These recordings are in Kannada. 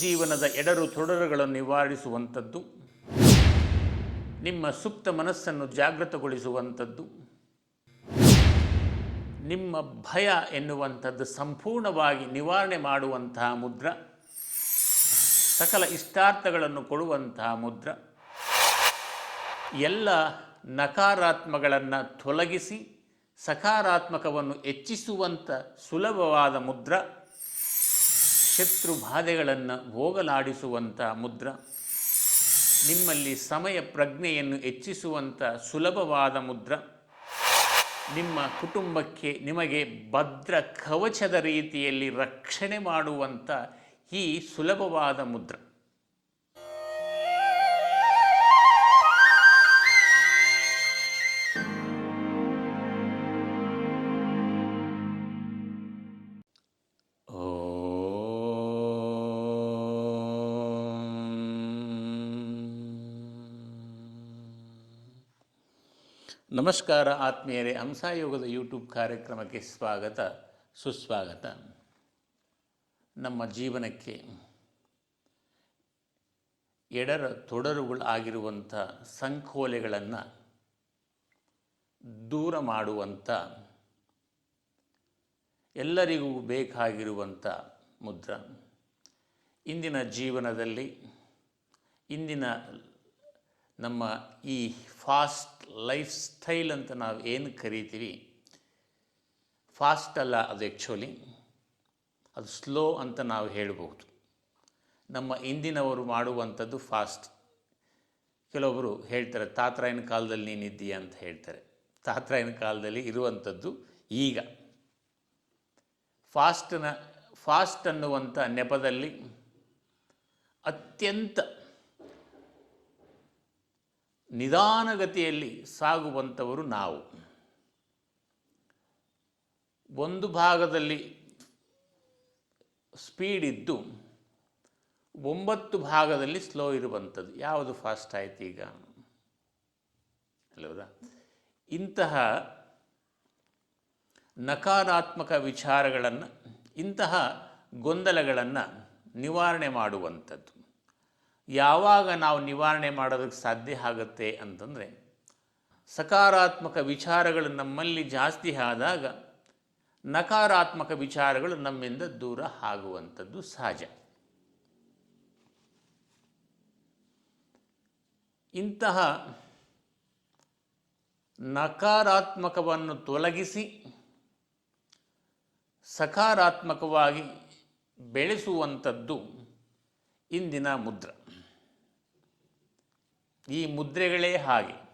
ಜೀವನದ ಎಡರು ತೊಡರುಗಳನ್ನು ನಿವಾರಿಸುವಂಥದ್ದು, ನಿಮ್ಮ ಸುಪ್ತ ಮನಸ್ಸನ್ನು ಜಾಗೃತಗೊಳಿಸುವಂಥದ್ದು, ನಿಮ್ಮ ಭಯ ಎನ್ನುವಂಥದ್ದು ಸಂಪೂರ್ಣವಾಗಿ ನಿವಾರಣೆ ಮಾಡುವಂತಹ ಮುದ್ರ, ಸಕಲ ಇಷ್ಟಾರ್ಥಗಳನ್ನು ಕೊಡುವಂತಹ ಮುದ್ರ, ಎಲ್ಲ ನಕಾರಾತ್ಮಗಳನ್ನು ತೊಲಗಿಸಿ ಸಕಾರಾತ್ಮಕವನ್ನು ಹೆಚ್ಚಿಸುವಂಥ ಸುಲಭವಾದ ಮುದ್ರ. ಶತ್ರು ಬಾಧೆಗಳನ್ನು ಹೋಗಲಾಡಿಸುವಂಥ ಮುದ್ರ, ನಿಮ್ಮಲ್ಲಿ ಸಮಯ ಪ್ರಜ್ಞೆಯನ್ನು ಹೆಚ್ಚಿಸುವಂಥ ಸುಲಭವಾದ ಮುದ್ರ, ನಿಮ್ಮ ಕುಟುಂಬಕ್ಕೆ ನಿಮಗೆ ಭದ್ರ ಕವಚದ ರೀತಿಯಲ್ಲಿ ರಕ್ಷಣೆ ಮಾಡುವಂಥ ಈ ಸುಲಭವಾದ ಮುದ್ರ. ನಮಸ್ಕಾರ ಆತ್ಮೀಯರೇ, ಹಂಸಾಯೋಗದ ಯೂಟ್ಯೂಬ್ ಕಾರ್ಯಕ್ರಮಕ್ಕೆ ಸ್ವಾಗತ, ಸುಸ್ವಾಗತ. ನಮ್ಮ ಜೀವನಕ್ಕೆ ಎಡರ ತೊಡರುಗಳು ಆಗಿರುವಂಥ ಸಂಕೋಲೆಗಳನ್ನು ದೂರ ಮಾಡುವಂಥ, ಎಲ್ಲರಿಗೂ ಬೇಕಾಗಿರುವಂಥ ಮುದ್ರ. ಇಂದಿನ ಜೀವನದಲ್ಲಿ, ಇಂದಿನ ನಮ್ಮ ಈ ಫಾಸ್ಟ್ ಲೈಫ್ ಸ್ಟೈಲ್ ಅಂತ ನಾವು ಏನು ಕರಿತೀವಿ? ಫಾಸ್ಟ್ ಅಲ್ಲ ಅದು ಆ್ಯಕ್ಚುಲಿ ಅದು ಸ್ಲೋ ಅಂತ ನಾವು ಹೇಳಬಹುದು. ನಮ್ಮ ಇಂದಿನವರು ಮಾಡುವಂಥದ್ದು ಫಾಸ್ಟ್ ಕೆಲವೊಬ್ಬರು ಹೇಳ್ತಾರೆ, ತಾತ್ರಾಯನ ಕಾಲದಲ್ಲಿ ನೀನಿದ್ದೀಯ ಅಂತ ಹೇಳ್ತಾರೆ. ತಾತ್ರಾಯನ ಕಾಲದಲ್ಲಿ ಇರುವಂಥದ್ದು ಈಗ. ಫಾಸ್ಟ್ನ ಫಾಸ್ಟ್ ಅನ್ನುವಂಥ ನೆಪದಲ್ಲಿ ಅತ್ಯಂತ ನಿಧಾನಗತಿಯಲ್ಲಿ ಸಾಗುವಂಥವರು ನಾವು. ಒಂದು ಭಾಗದಲ್ಲಿ ಸ್ಪೀಡ್ ಇದ್ದು, ಒಂಬತ್ತು ಭಾಗದಲ್ಲಿ ಸ್ಲೋ ಇರುವಂಥದ್ದು. ಯಾವುದು ಫಾಸ್ಟ್ ಆಯ್ತು ಈಗ? ಅಲ್ಲವದ ಇಂತಹ ನಕಾರಾತ್ಮಕ ವಿಚಾರಗಳನ್ನು, ಇಂತಹ ಗೊಂದಲಗಳನ್ನು ನಿವಾರಣೆ ಮಾಡುವಂಥದ್ದು. ಯಾವಾಗ ನಾವು ನಿವಾರಣೆ ಮಾಡೋದಕ್ಕೆ ಸಾಧ್ಯ ಆಗುತ್ತೆ ಅಂತಂದರೆ, ಸಕಾರಾತ್ಮಕ ವಿಚಾರಗಳು ನಮ್ಮಲ್ಲಿ ಜಾಸ್ತಿ ಆದಾಗ ನಕಾರಾತ್ಮಕ ವಿಚಾರಗಳು ನಮ್ಮಿಂದ ದೂರ ಆಗುವಂಥದ್ದು ಸಹಜ. ಇಂತಹ ನಕಾರಾತ್ಮಕವನ್ನು ತೊಲಗಿಸಿ, ಸಕಾರಾತ್ಮಕವಾಗಿ ಬೆಳೆಸುವಂಥದ್ದು ಇಂದಿನ ಮುದ್ರ. ಈ ಮುದ್ರೆಗಳೇ ಹಾಗೆ.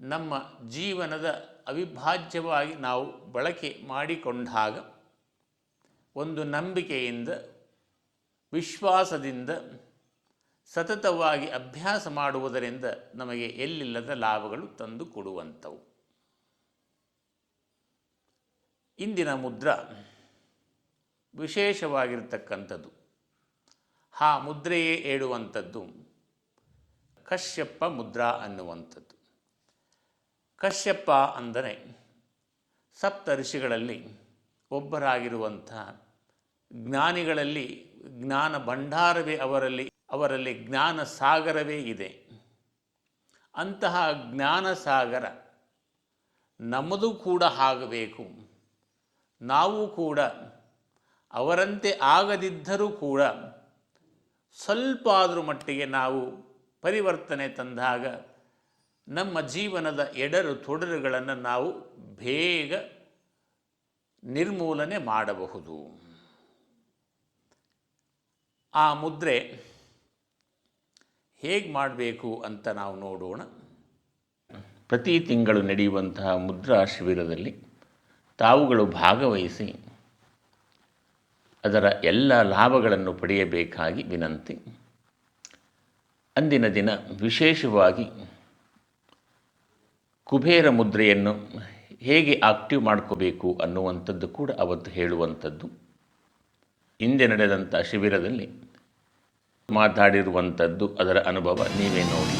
ನಮ್ಮ ಜೀವನದ ಅವಿಭಾಜ್ಯವಾಗಿ ನಾವು ಬಳಕೆ ಮಾಡಿಕೊಂಡಾಗ ಒಂದು ನಂಬಿಕೆಯಿಂದ, ವಿಶ್ವಾಸದಿಂದ, ಸತತವಾಗಿ ಅಭ್ಯಾಸ ಮಾಡುವುದರಿಂದ ನಮಗೆ ಎಲ್ಲಿಲ್ಲದ ಲಾಭಗಳು ತಂದು ಕೊಡುವಂಥವು. ಇಂದಿನ ಮುದ್ರ ವಿಶೇಷವಾಗಿರ್ತಕ್ಕಂಥದ್ದು. ಆ ಮುದ್ರೆಯೇ ಹೇಳುವಂಥದ್ದು ಕಶ್ಯಪ ಮುದ್ರಾ ಅನ್ನುವಂಥದ್ದು. ಕಶ್ಯಪ್ಪ ಅಂದರೆ ಸಪ್ತ ಋಷಿಗಳಲ್ಲಿ ಒಬ್ಬರಾಗಿರುವಂಥ ಜ್ಞಾನಿಗಳಲ್ಲಿ ಜ್ಞಾನ ಭಂಡಾರವೇ ಅವರಲ್ಲಿ ಅವರಲ್ಲಿ ಜ್ಞಾನ ಸಾಗರವೇ ಇದೆ. ಅಂತಹ ಜ್ಞಾನ ಸಾಗರ ನಮ್ಮದು ಕೂಡ ಆಗಬೇಕು. ನಾವು ಕೂಡ ಅವರಂತೆ ಆಗದಿದ್ದರೂ ಕೂಡ ಸ್ವಲ್ಪ ಆದರೂ ಮಟ್ಟಿಗೆ ನಾವು ಪರಿವರ್ತನೆ ತಂದಾಗ ನಮ್ಮ ಜೀವನದ ಎಡರು ತೊಡರುಗಳನ್ನು ನಾವು ಬೇಗ ನಿರ್ಮೂಲನೆ ಮಾಡಬಹುದು. ಆ ಮುದ್ರೆ ಹೇಗೆ ಮಾಡಬೇಕು ಅಂತ ನಾವು ನೋಡೋಣ. ಪ್ರತಿ ತಿಂಗಳು ನಡೆಯುವಂತಹ ಮುದ್ರಾ ಶಿಬಿರದಲ್ಲಿ ತಾವುಗಳು ಭಾಗವಹಿಸಿ ಅದರ ಎಲ್ಲ ಲಾಭಗಳನ್ನು ಪಡೆಯಬೇಕಾಗಿ ವಿನಂತಿ. ಅಂದಿನ ದಿನ ವಿಶೇಷವಾಗಿ ಕುಬೇರ ಮುದ್ರೆಯನ್ನು ಹೇಗೆ ಆಕ್ಟಿವ್ ಮಾಡ್ಕೋಬೇಕು ಅನ್ನುವಂಥದ್ದು ಕೂಡ ಅವತ್ತು ಹೇಳುವಂಥದ್ದು. ಹಿಂದೆ ನಡೆದಂಥ ಶಿಬಿರದಲ್ಲಿ ಮಾತಾಡಿರುವಂಥದ್ದು, ಅದರ ಅನುಭವ ನೀವೇ ನೋಡಿ.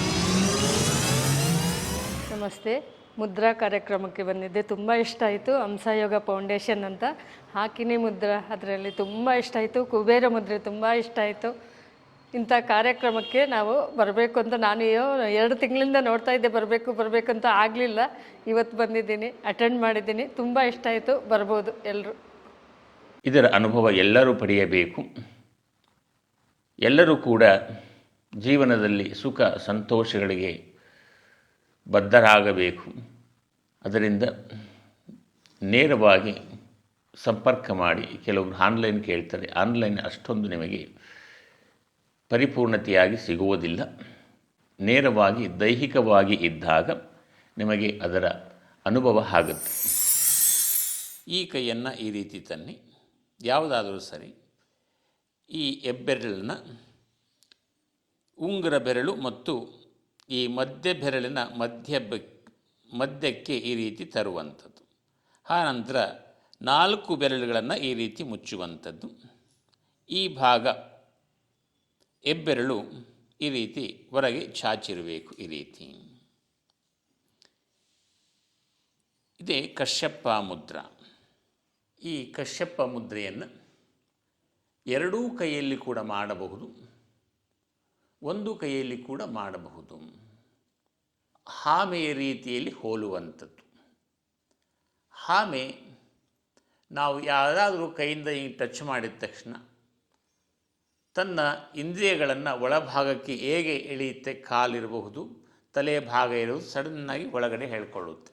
ನಮಸ್ತೆ. ಮುದ್ರಾ ಕಾರ್ಯಕ್ರಮಕ್ಕೆ ಬಂದಿದ್ದೆ. ತುಂಬ ಇಷ್ಟ ಆಯಿತು, ಹಂಸಯೋಗ ಫೌಂಡೇಶನ್ ಅಂತ. ಹಾಕಿನಿ ಮುದ್ರಾ, ಅದರಲ್ಲಿ ತುಂಬ ಇಷ್ಟ ಆಯಿತು. ಕುಬೇರ ಮುದ್ರೆ ತುಂಬ ಇಷ್ಟ ಆಯಿತು. ಇಂಥ ಕಾರ್ಯಕ್ರಮಕ್ಕೆ ನಾವು ಬರಬೇಕು ಅಂತ ನಾನು ಎರಡು ತಿಂಗಳಿಂದ ನೋಡ್ತಾ ಇದ್ದೆ, ಬರಬೇಕು ಬರಬೇಕು ಅಂತ ಆಗಲಿಲ್ಲ. ಇವತ್ತು ಬಂದಿದ್ದೀನಿ ಅಟೆಂಡ್ ಮಾಡಿದ್ದೀನಿ. ತುಂಬ ಇಷ್ಟ ಆಯಿತು, ಬರ್ಬೋದು ಎಲ್ಲರೂ ಇದರ ಅನುಭವ ಎಲ್ಲರೂ ಪಡೆಯಬೇಕು. ಎಲ್ಲರೂ ಕೂಡ ಜೀವನದಲ್ಲಿ ಸುಖ, ಸಂತೋಷಗಳಿಗೆ ಬದ್ಧರಾಗಬೇಕು. ಅದರಿಂದ ನೇರವಾಗಿ ಸಂಪರ್ಕ ಮಾಡಿ. ಕೆಲವರು ಆನ್ಲೈನ್ ಕೇಳ್ತಾರೆ. ಆನ್ಲೈನ್ ಅಷ್ಟೊಂದು ನಿಮಗೆ ಪರಿಪೂರ್ಣತೆಯಾಗಿ ಸಿಗುವುದಿಲ್ಲ. ನೇರವಾಗಿ, ದೈಹಿಕವಾಗಿ ಇದ್ದಾಗ ನಿಮಗೆ ಅದರ ಅನುಭವ ಆಗುತ್ತೆ. ಈ ಕೈಯನ್ನು ಈ ರೀತಿ ತನ್ನಿ. ಯಾವುದಾದರೂ ಸರಿ, ಈ ಹೆಬ್ಬೆರಳನ್ನು ಉಂಗುರ ಬೆರಳು ಮತ್ತು ಈ ಮಧ್ಯ ಬೆರಳಿನ ಮಧ್ಯ ಮಧ್ಯಕ್ಕೆ ಈ ರೀತಿ ತರುವಂಥದ್ದು. ಆನಂತರ ನಾಲ್ಕು ಬೆರಳುಗಳನ್ನು ಈ ರೀತಿ ಮುಚ್ಚುವಂಥದ್ದು. ಈ ಭಾಗ ಹೆಬ್ಬೆರಳು ಈ ರೀತಿ ಹೊರಗೆ ಚಾಚಿರಬೇಕು ಈ ರೀತಿ. ಇದೇ ಕಶ್ಯಪ್ಪ ಮುದ್ರ. ಈ ಕಶ್ಯಪ್ಪ ಮುದ್ರೆಯನ್ನು ಎರಡೂ ಕೈಯಲ್ಲಿ ಕೂಡ ಮಾಡಬಹುದು, ಒಂದು ಕೈಯಲ್ಲಿ ಕೂಡ ಮಾಡಬಹುದು. ಹಾಮೆಯ ರೀತಿಯಲ್ಲಿ ಹೋಲುವಂಥದ್ದು. ಹಾಮೆ ನಾವು ಯಾರಾದರೂ ಕೈಯಿಂದ ಹಿಂಗೆ ಟಚ್ ಮಾಡಿದ ತಕ್ಷಣ ತನ್ನ ಇಂದ್ರಿಯಗಳನ್ನು ಒಳಭಾಗಕ್ಕೆ ಹೇಗೆ ಎಳೆಯುತ್ತೆ ಕಾಲಿರಬಹುದು ತಲೆಯ ಭಾಗ ಇರುವುದು ಸಡನ್ನಾಗಿ ಒಳಗಡೆ ಹೇಳ್ಕೊಳ್ಳುತ್ತೆ.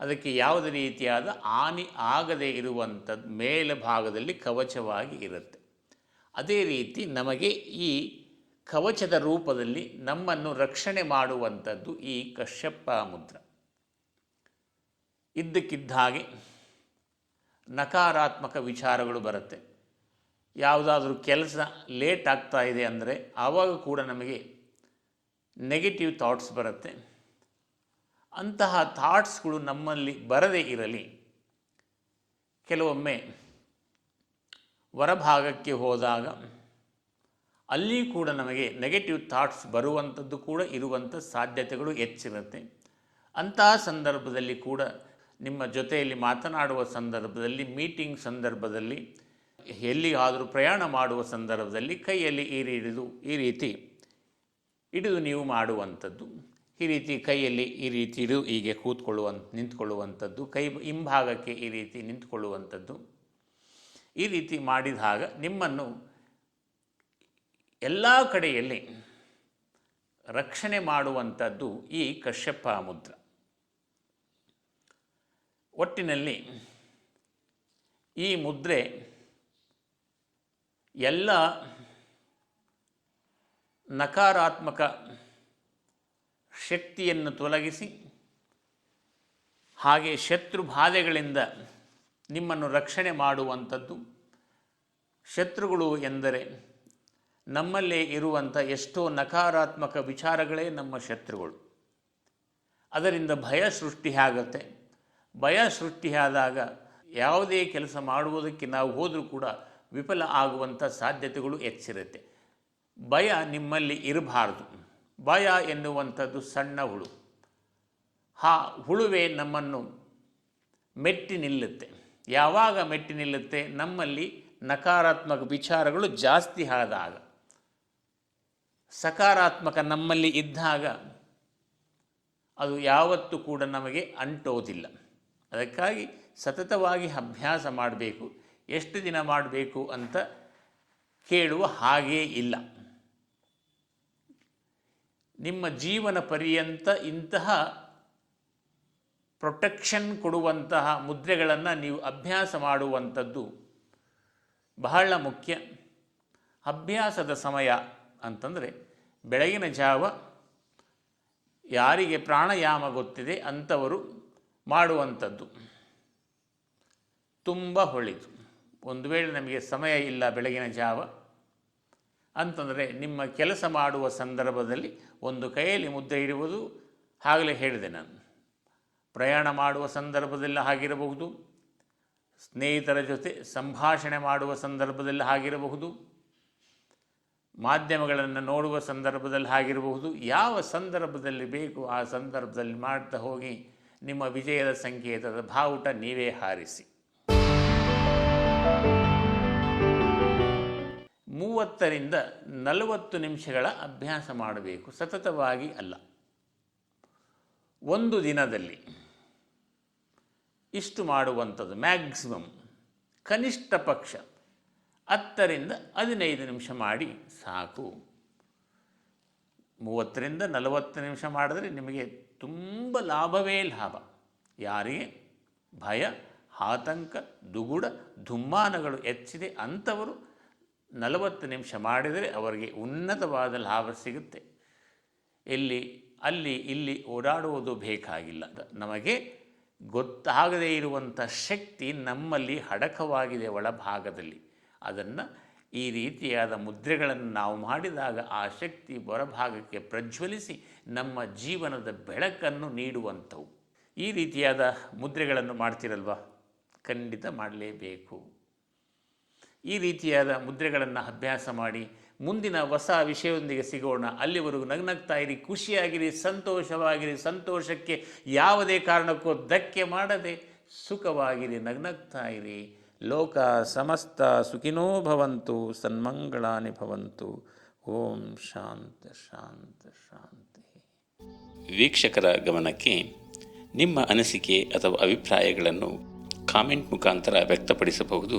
ಅದಕ್ಕೆ ಯಾವುದೇ ರೀತಿಯಾದ ಹಾನಿ ಆಗದೇ ಇರುವಂಥದ್ದು ಮೇಲ್ಭಾಗದಲ್ಲಿ ಕವಚವಾಗಿ ಇರುತ್ತೆ. ಅದೇ ರೀತಿ ನಮಗೆ ಈ ಕವಚದ ರೂಪದಲ್ಲಿ ನಮ್ಮನ್ನು ರಕ್ಷಣೆ ಮಾಡುವಂಥದ್ದು ಈ ಕಶ್ಯಪ್ಪ ಮುದ್ರ. ಇದ್ದಕ್ಕಿದ್ದ ಹಾಗೆ ನಕಾರಾತ್ಮಕ ವಿಚಾರಗಳು ಬರುತ್ತೆ. ಯಾವುದಾದ್ರೂ ಕೆಲಸ ಲೇಟ್ ಆಗ್ತಾ ಇದೆ ಅಂದರೆ ಆವಾಗ ಕೂಡ ನಮಗೆ ನೆಗೆಟಿವ್ ಥಾಟ್ಸ್ ಬರುತ್ತೆ. ಅಂತಹ ಥಾಟ್ಸ್ಗಳು ನಮ್ಮಲ್ಲಿ ಬರದೇ ಇರಲಿ. ಕೆಲವೊಮ್ಮೆ ಹೊರಭಾಗಕ್ಕೆ ಹೋದಾಗ ಅಲ್ಲಿ ಕೂಡ ನಮಗೆ ನೆಗೆಟಿವ್ ಥಾಟ್ಸ್ ಬರುವಂಥದ್ದು ಕೂಡ ಇರುವಂಥ ಸಾಧ್ಯತೆಗಳು ಹೆಚ್ಚಿರುತ್ತೆ. ಅಂತಹ ಸಂದರ್ಭದಲ್ಲಿ ಕೂಡ ನಿಮ್ಮ ಜೊತೆಯಲ್ಲಿ ಮಾತನಾಡುವ ಸಂದರ್ಭದಲ್ಲಿ ಮೀಟಿಂಗ್ ಸಂದರ್ಭದಲ್ಲಿ ಎಲ್ಲಿಯಾದರೂ ಪ್ರಯಾಣ ಮಾಡುವ ಸಂದರ್ಭದಲ್ಲಿ ಕೈಯಲ್ಲಿ ಈ ಹಿಡಿದು ಈ ರೀತಿ ಹಿಡಿದು ನೀವು ಮಾಡುವಂಥದ್ದು. ಈ ರೀತಿ ಕೈಯಲ್ಲಿ ಈ ರೀತಿ ಹಿಡಿದು ಹೀಗೆ ಕೂತ್ಕೊಳ್ಳುವ, ನಿಂತ್ಕೊಳ್ಳುವಂಥದ್ದು. ಕೈ ಹಿಂಭಾಗಕ್ಕೆ ಈ ರೀತಿ ನಿಂತ್ಕೊಳ್ಳುವಂಥದ್ದು. ಈ ರೀತಿ ಮಾಡಿದಾಗ ನಿಮ್ಮನ್ನು ಎಲ್ಲ ಕಡೆಯಲ್ಲಿ ರಕ್ಷಣೆ ಮಾಡುವಂಥದ್ದು ಈ ಕಶ್ಯಪ ಮುದ್ರ. ಒಟ್ಟಿನಲ್ಲಿ ಈ ಮುದ್ರೆ ಎಲ್ಲ ನಕಾರಾತ್ಮಕ ಶಕ್ತಿಯನ್ನು ತೊಲಗಿಸಿ ಹಾಗೆ ಶತ್ರು ಬಾಧೆಗಳಿಂದ ನಿಮ್ಮನ್ನು ರಕ್ಷಣೆ ಮಾಡುವಂಥದ್ದು. ಶತ್ರುಗಳು ಎಂದರೆ ನಮ್ಮಲ್ಲೇ ಇರುವಂಥ ಎಷ್ಟೋ ನಕಾರಾತ್ಮಕ ವಿಚಾರಗಳೇ ನಮ್ಮ ಶತ್ರುಗಳು. ಅದರಿಂದ ಭಯ ಸೃಷ್ಟಿಯಾಗತ್ತೆ ಭಯ ಸೃಷ್ಟಿಯಾದಾಗ ಯಾವುದೇ ಕೆಲಸ ಮಾಡುವುದಕ್ಕೆ ನಾವು ಹೋದರೂ ಕೂಡ ವಿಫಲ ಆಗುವಂಥ ಸಾಧ್ಯತೆಗಳು ಹೆಚ್ಚಿರುತ್ತೆ. ಭಯ ನಿಮ್ಮಲ್ಲಿ ಇರಬಾರ್ದು. ಭಯ ಎನ್ನುವಂಥದ್ದು ಸಣ್ಣ ಹುಳು. ಆ ಹುಳುವೇ ನಮ್ಮನ್ನು ಮೆಟ್ಟಿ ನಿಲ್ಲುತ್ತೆ. ಯಾವಾಗ ಮೆಟ್ಟಿ ನಿಲ್ಲುತ್ತೆ? ನಮ್ಮಲ್ಲಿ ನಕಾರಾತ್ಮಕ ವಿಚಾರಗಳು ಜಾಸ್ತಿ ಆದಾಗ. ಸಕಾರಾತ್ಮಕ ನಮ್ಮಲ್ಲಿ ಇದ್ದಾಗ ಅದು ಯಾವತ್ತೂ ಕೂಡ ನಮಗೆ ಅಂಟೋದಿಲ್ಲ. ಅದಕ್ಕಾಗಿ ಸತತವಾಗಿ ಅಭ್ಯಾಸ ಮಾಡಬೇಕು. ಎಷ್ಟು ದಿನ ಮಾಡಬೇಕು ಅಂತ ಕೇಳುವ ಹಾಗೇ ಇಲ್ಲ. ನಿಮ್ಮ ಜೀವನ ಪರ್ಯಂತ ಇಂತಹ ಪ್ರೊಟೆಕ್ಷನ್ ಕೊಡುವಂತಹ ಮುದ್ರೆಗಳನ್ನು ನೀವು ಅಭ್ಯಾಸ ಮಾಡುವಂಥದ್ದು ಬಹಳ ಮುಖ್ಯ. ಅಭ್ಯಾಸದ ಸಮಯ ಅಂತಂದರೆ ಬೆಳಗಿನ ಜಾವ ಯಾರಿಗೆ ಪ್ರಾಣಾಯಾಮ ಗೊತ್ತಿದೆ ಅಂಥವರು ಮಾಡುವಂಥದ್ದು. ತುಂಬ ಒಳ್ಳೆಯದು. ಒಂದು ವೇಳೆ ನಮಗೆ ಸಮಯ ಇಲ್ಲ ಬೆಳಗಿನ ಜಾವ, ಅಂತಂದರೆ ನಿಮ್ಮ ಕೆಲಸ ಮಾಡುವ ಸಂದರ್ಭದಲ್ಲಿ ಒಂದು ಕೈಯಲ್ಲಿ ಮುದ್ದೆ ಇರುವುದು ಆಗಲೇ ಹೇಳಿದೆ ನಾನು. ಪ್ರಯಾಣ ಮಾಡುವ ಸಂದರ್ಭದಲ್ಲಿ ಆಗಿರಬಹುದು ಸ್ನೇಹಿತರ ಜೊತೆ ಸಂಭಾಷಣೆ ಮಾಡುವ ಸಂದರ್ಭದಲ್ಲಿ ಆಗಿರಬಹುದು ಮಾಧ್ಯಮಗಳನ್ನು ನೋಡುವ ಸಂದರ್ಭದಲ್ಲಿ ಆಗಿರಬಹುದು ಯಾವ ಸಂದರ್ಭದಲ್ಲಿ ಬೇಕು ಆ ಸಂದರ್ಭದಲ್ಲಿ ಮಾಡ್ತಾ ಹೋಗಿ ನಿಮ್ಮ ವಿಜಯದ ಸಂಕೇತದ ಬಾವುಟ ನೀವೇ ಹಾರಿಸಿ. ಮೂವತ್ತರಿಂದ ನಲವತ್ತು ನಿಮಿಷಗಳ ಅಭ್ಯಾಸ ಮಾಡಬೇಕು. ಸತತವಾಗಿ ಅಲ್ಲ. ಒಂದು ದಿನದಲ್ಲಿ ಇಷ್ಟು ಮಾಡುವಂಥದ್ದು ಮ್ಯಾಕ್ಸಿಮಮ್. ಕನಿಷ್ಠ ಪಕ್ಷ ಹತ್ತರಿಂದ ಹದಿನೈದು ನಿಮಿಷ ಮಾಡಿ ಸಾಕು. ಮೂವತ್ತರಿಂದ ನಲವತ್ತು ನಿಮಿಷ ಮಾಡಿದ್ರೆ ನಿಮಗೆ ತುಂಬ ಲಾಭವೇ ಲಾಭ. ಯಾರಿಗೆ? ಭಯ, ಆತಂಕ, ದುಗುಡ ದುಮ್ಮಾನಗಳು ಹೆಚ್ಚಿದೆ ಅಂಥವರು ನಲವತ್ತು ನಿಮಿಷ ಮಾಡಿದರೆ ಅವರಿಗೆ ಉನ್ನತವಾದ ಲಾಭ ಸಿಗುತ್ತೆ. ಎಲ್ಲಿ ಅಲ್ಲಿ, ಇಲ್ಲಿ ಓಡಾಡುವುದು ಬೇಕಾಗಿಲ್ಲ. ನಮಗೆ ಗೊತ್ತಾಗದೇ ಇರುವಂಥ ಶಕ್ತಿ ನಮ್ಮಲ್ಲಿ ಹಡಕವಾಗಿದೆ ಒಳಭಾಗದಲ್ಲಿ. ಅದನ್ನು ಈ ರೀತಿಯಾದ ಮುದ್ರೆಗಳನ್ನು ನಾವು ಮಾಡಿದಾಗ ಆ ಶಕ್ತಿ ಹೊರಭಾಗಕ್ಕೆ ಪ್ರಜ್ವಲಿಸಿ ನಮ್ಮ ಜೀವನದ ಬೆಳಕನ್ನು ನೀಡುವಂಥವು. ಈ ರೀತಿಯಾದ ಮುದ್ರೆಗಳನ್ನು ಮಾಡ್ತಿರಲ್ವ? ಖಂಡಿತ ಮಾಡಲೇಬೇಕು. ಈ ರೀತಿಯಾದ ಮುದ್ರೆಗಳನ್ನು ಅಭ್ಯಾಸ ಮಾಡಿ ಮುಂದಿನ ಹೊಸ ವಿಷಯದೊಂದಿಗೆ ಸಿಗೋಣ. ಅಲ್ಲಿವರೆಗೂ ನಗ್ನಗ್ತಾ ಇರಿ, ಖುಷಿಯಾಗಿರಿ, ಸಂತೋಷವಾಗಿರಿ, ಸಂತೋಷಕ್ಕೆ ಯಾವುದೇ ಕಾರಣಕ್ಕೂ ಧಕ್ಕೆ ಮಾಡದೆ ಸುಖವಾಗಿರಿ, ನಗ್ನಗ್ತಾ ಇರಿ. ಲೋಕ ಸಮಸ್ತ ಸುಖಿನೋ ಭವಂತು, ಸನ್ಮಂಗಳಾನಿ ಭವಂತು. ಓಂ ಶಾಂತ ಶಾಂತ, ಶಾಂತಿ. ವೀಕ್ಷಕರ ಗಮನಕ್ಕೆ ನಿಮ್ಮ ಅನಿಸಿಕೆ ಅಥವಾ ಅಭಿಪ್ರಾಯಗಳನ್ನು ಕಾಮೆಂಟ್ ಮುಖಾಂತರ ವ್ಯಕ್ತಪಡಿಸಬಹುದು.